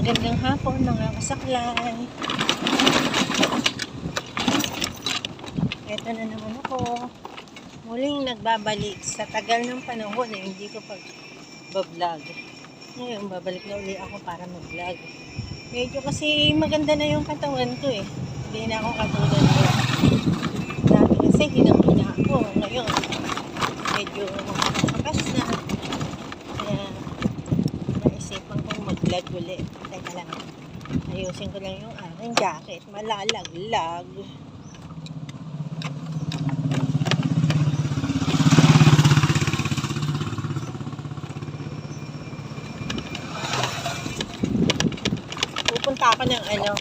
Magandang hapon mga kasaklay. Ito na naman ako. Muling nagbabalik sa tagal ng panahon na hindi ko pag vlog. Ngayon, babalik na uli ako para mag-vlog. Medyo kasi maganda na yung katawan ko eh. Hindi na ako katulad ko. Dati kasi hinang-hina ako. Ngayon, medyo makas na. Kaya, naisipan mag-vlog ulit. Teka lang. Ayusin ko lang yung aking jacket. Malalaglag. Pupunta ako ng ano.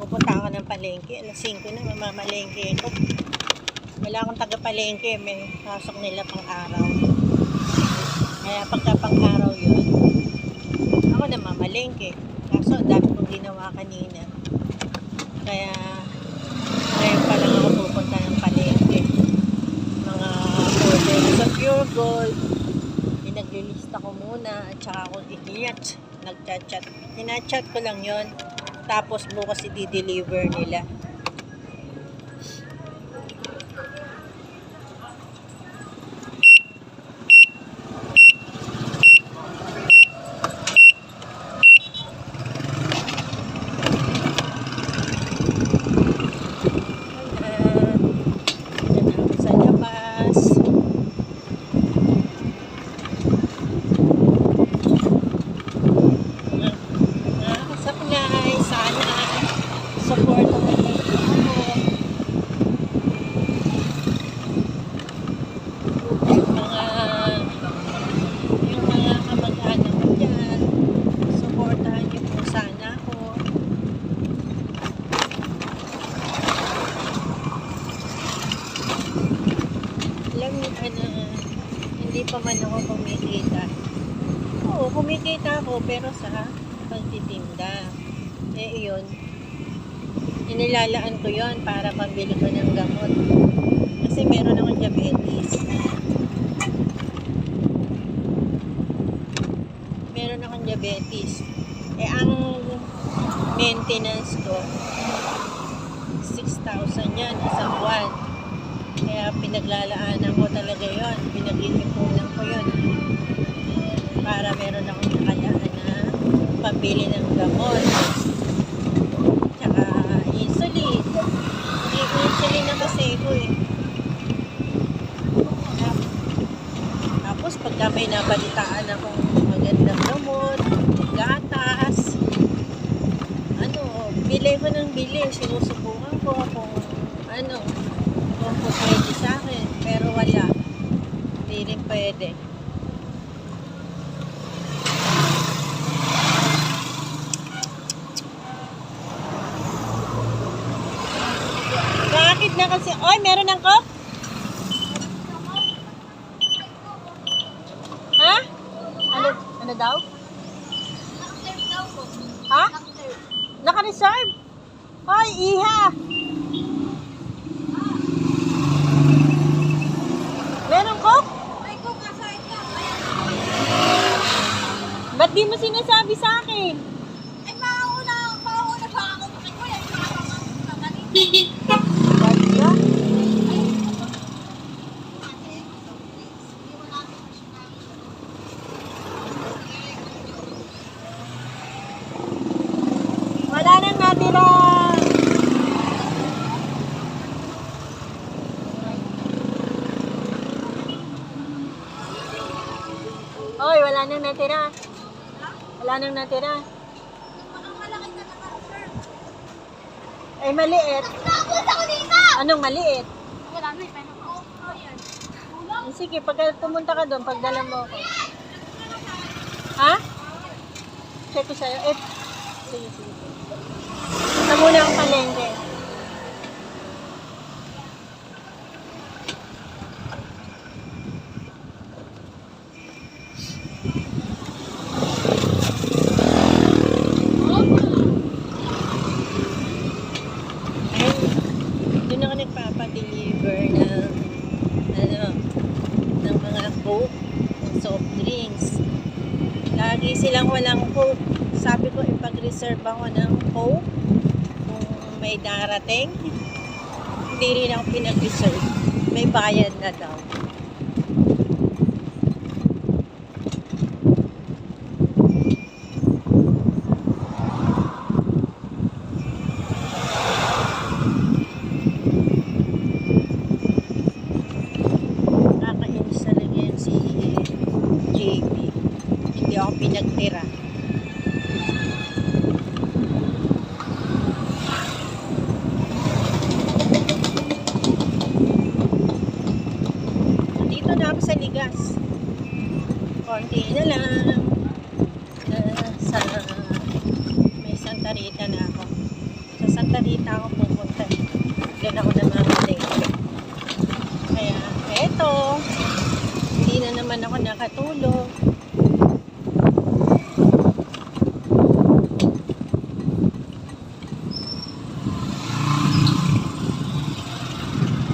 Pupunta ako ng palengke. Alas 5 na mamamalengke ako. Wala akong taga-palengke. May pasok nila pang araw. Kaya pagka pang araw yun, ako na mamalengke. Kaso, dami kong ginawa kanina. Kaya, ngayon pa lang ako pupunta ng palengke. Mga order sa Pure Gold. Pinaglilista ko muna at saka ako iiyat. Nagchat-chat. Tinachat ko lang yon Tapos bukas i-deliver nila. Ah, dyan ako sa labas. Mga mga kasaklay, sana support mo ako. Yung mga yung mga kamag-anak ko dyan, supportahan niyo po sana ako. Alam niyo, ano, hindi pa man ako kumikita. Oo, kumikita ako pero sa pagtitinda. Eh, yun. Inilalaan ko yon para pambili ko ng gamot. Kasi meron akong diabetes. Meron akong diabetes. Eh, ang maintenance ko, 6,000 yan isang buwan. Kaya pinaglalaanan ko talaga yon Pinag-iipunan ko yon para meron akong nakayaan na pambili ng gamot. Tsaka insulin. May insulin na kasi ko eh. Tap- Tapos pagka may nabalitaan akong magandang gamot, gatas, ano, bili ko ng bili. Sinusubukan ko kung ano, kung po pwede sa akin. Pero wala. Hindi rin pwede. Bakit na kasi? Oy, meron ng coke? Ha? Ano, ano daw? Ha? Naka-reserve? Oy, iha! Meron coke? Ba't di mo sinasabi sa akin? Ba't ka? Wala nang natira. Hoy, wala nang natira. Wala nang natira. Ay, maliit. Anong maliit? Eh, Sige, pag pumunta ka doon, pagdala mo ako. Ha? Check ko sa'yo. Eh, sige, sige. Ito muna ang palengke. Ayun, doon ako nagpapa-deliver ng ano, ng mga coke, ng soft drinks. Lagi silang walang coke sabi ko ipag-reserve ako ng Coke kung may darating. Hindi rin ako pinag-reserve. May bayad na daw. Nakakainis talaga yan si JP. Hindi ako pinagtira. Dito na Ligas. Konti na lang. Sa may Santa Rita na ako. Sa Santa Rita ako pupunta. Doon ako namamali. Kaya, eto. Hindi na naman ako nakatulog.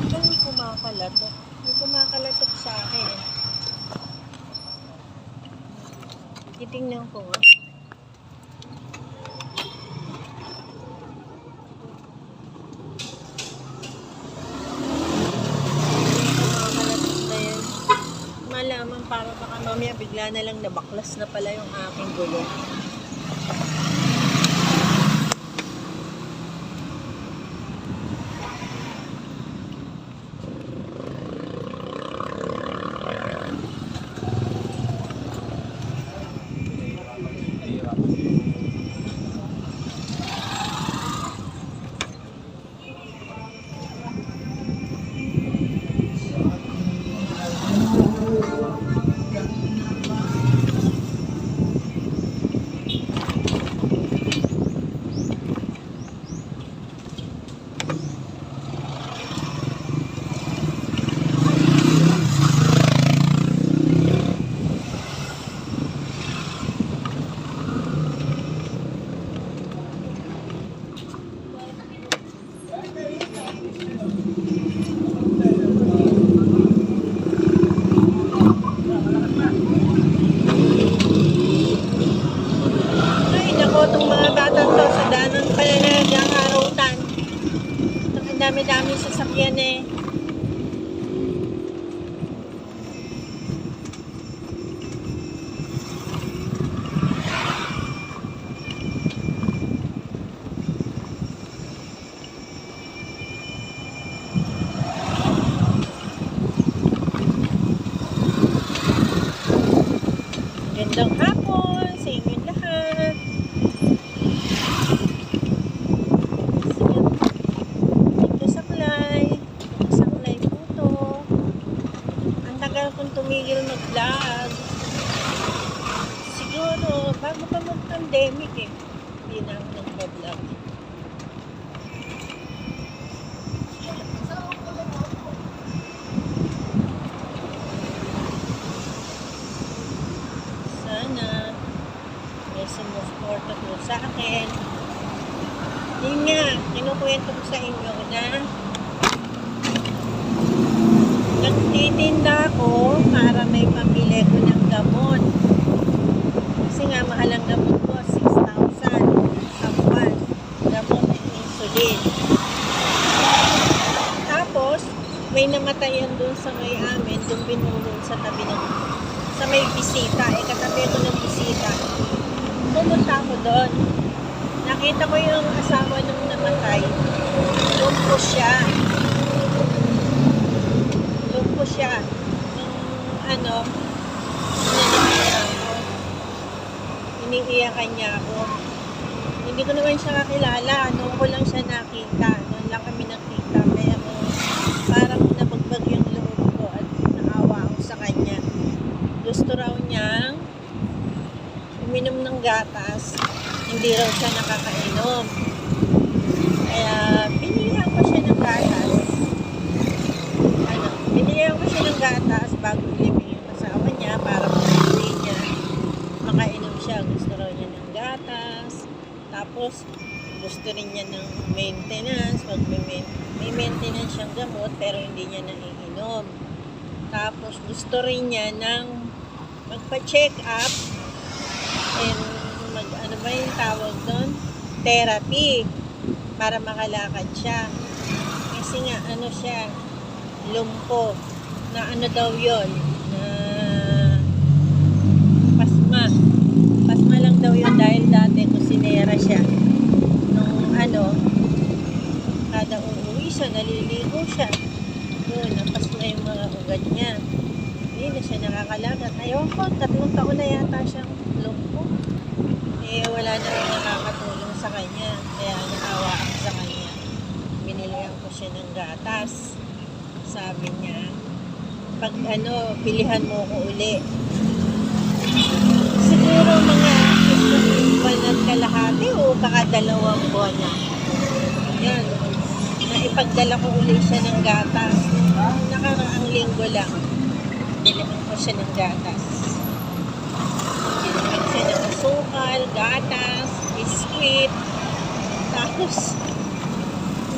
May kumakalatok. May kumakalatok sa akin. eh. Titingnan ko. Malaman para baka mamaya bigla na lang nabaklas na pala yung aking gulong. Ay, nako, itong mga batang to, sa danan pala na nagkakarutan. Ang dami-dami sasakyan eh. Gandang hapon sa inyong lahat. Sige. Ito saklay. Ito saklay po to. Ang tagal kong tumigil mag-vlog. Siguro, bago pa mag-pandemic eh. Hindi na ako nag-vlog. Sana may sumusuporta po sa akin. Yun nga, kinukwento ko sa inyo na nagtitinda ako para may pamili ko ng gamot. Kasi nga, mahal ang gamot ko, 6,000 sa buwan. Gamot at insulin. Tapos, may namatayan doon sa may amin, doon binulong sa tabi ng sa may bisita, eh katabi ko ng bisita. Pumunta ako doon. Nakita ko yung asawa nung namatay. Lumpo siya. Lumpo siya. Nung ano, naniniya ako. Iniiyakan niya ako. Hindi ko naman siya kakilala. Noon ko lang siya nakita. Noon lang kami nakita. Pero parang nabagbag yung loob ko at naawa ako sa kanya gusto raw niyang uminom ng gatas, hindi raw siya nakakainom. Kaya, binigyan ko siya ng gatas. Ano, binigyan ko siya ng gatas bago ilibing yung asawa niya para makainom niya. Makainom siya. Gusto raw niya ng gatas. Tapos, gusto rin niya ng maintenance. Pag may, may maintenance siyang gamot, pero hindi niya naiinom. Tapos, gusto rin niya ng magpa-check up and mag ano ba yung tawag doon? Therapy. Para makalakad siya. Kasi nga, ano siya, lumpo. Na ano daw yon Na pasma. Pasma lang daw yun dahil kusinera siya. Nung ano, kada uuwi siya, naliligo siya. Yun, napasma yung mga ugat niya. Hindi na siya nakakalakad. Ayaw ko, tatlong taon na yata siyang lumpo. Eh, wala na rin nakakatulong sa kanya. Kaya naawa ako sa kanya. Binilihan ko siya ng gatas. Sabi niya, pag ano, pilihan mo ko uli. Siguro mga at kalahati o baka dalawang buwan na. Yan. Naipagdala ko uli siya ng gatas. Nakaraang linggo lang. Bilihan ko siya ng gatas. Bilihan siya ng asukal, gatas, biskuit. Tapos,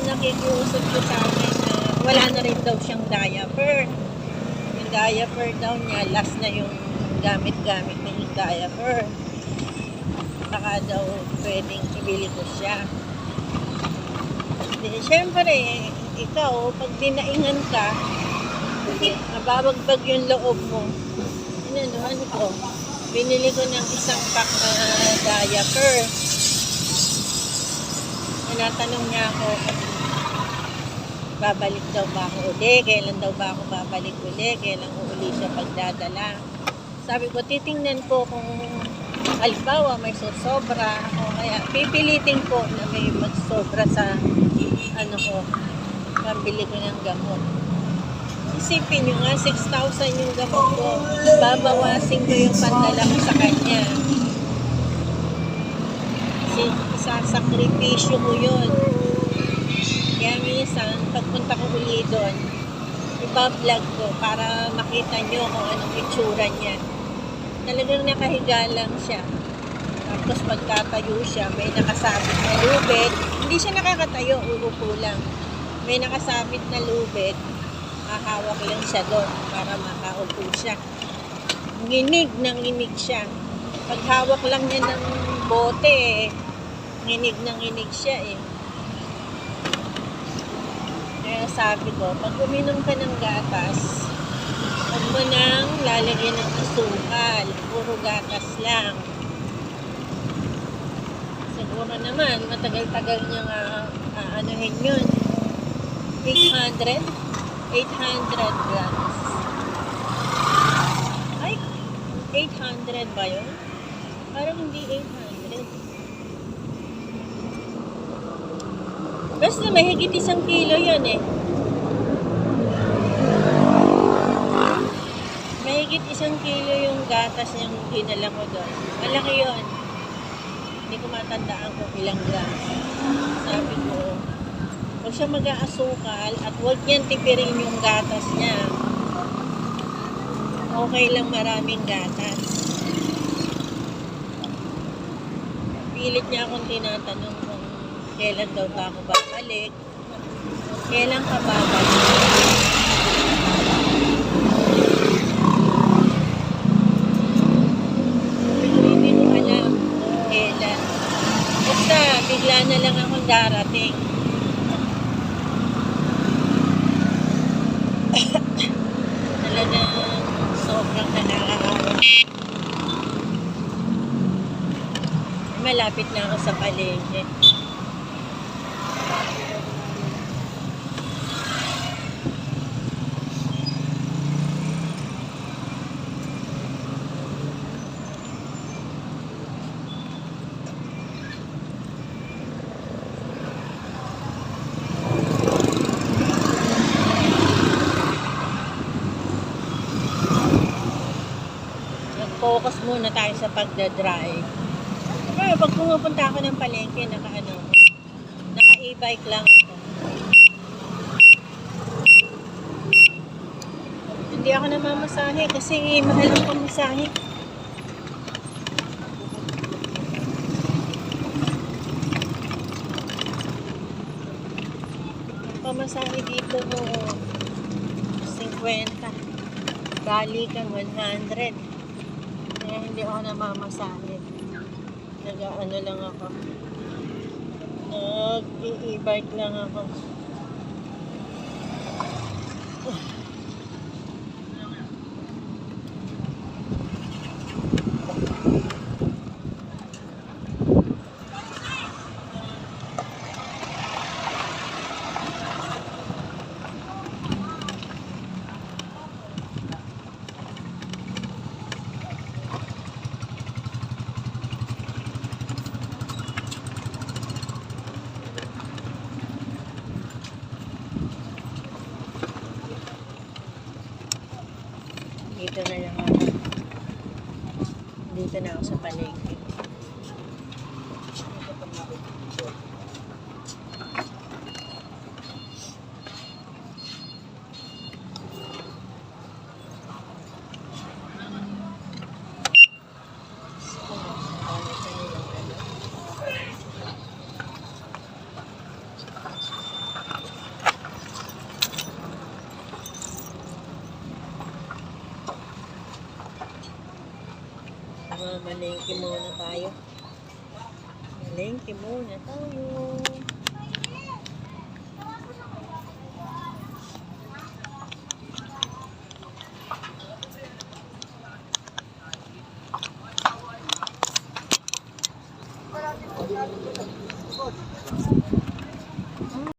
nakikiusap ko sa akin na wala na rin daw siyang diaper. Yung diaper daw niya, last na yung gamit-gamit na yung diaper. Baka daw pwedeng ibili ko siya. Di, syempre, ikaw, pag dinaingan ka, nababagbag yung loob mo. Inanuhan ko. Binili ko ng isang pack na diaper. Tinatanong niya ako babalik daw ba ako uli, kailan daw ba ako babalik uli, kailan ko uli siya pagdadala. Sabi ko, titingnan ko kung halimbawa may sosobra o kaya pipilitin ko na may magsobra sa ano ko, pambili ko ng gamot. Isipin nyo nga, 6,000 yung gamot ko. Babawasin ko yung pandala ko sa kanya. Kasi isasakripisyo ko yun. Kaya minsan, pagpunta ko uli doon, iba-vlog ko para makita nyo kung anong itsura niya. Talagang nakahiga lang siya. Tapos pagtatayo siya, may nakasabit na lubid. Hindi siya nakakatayo, uupo lang. May nakasabit na lubid, hahawak lang siya doon para makaupo siya. Nginig ng nginig siya. Paghawak lang niya ng bote, eh, nginig ng nginig siya eh. Kaya sabi ko, pag uminom ka ng gatas, huwag mo nang lalagyan ng asukal. Puro gatas lang. Siguro naman, matagal-tagal niya nga aanuhin yun. 800? 800 grams. Ay, 800 ba yun? Parang hindi 800. Basta mahigit isang kilo yun eh. Mahigit isang kilo yung gatas yung dinala ko doon. Malaki yun. Hindi ko matandaan kung ilang grams. Sabi ko, huwag siya mag-aasukal at huwag niyan tipirin yung gatas niya. Okay lang maraming gatas. Pilit niya akong tinatanong kung kailan daw ba ako babalik. Kailan ka babalik? Hindi ko alam kung kailan. Basta bigla na lang akong darating. Talagang sobrang nakakaawa. Malapit na ako sa palengke. Muna tayo sa pagdadrive. Kaya pag pumupunta ako ng palengke, naka ano, naka e-bike lang ako. Hindi ako namamasahe kasi mahal ang pamasahe. Pamasahe dito mo 50. Bali ka 100. Hindi ako namamasahe. Nag-ano lang ako. Nag-i-bike lang ako. Dito na lang ako. Ako sa palengke. Mga malengke muna tayo. Malengke muna tayo.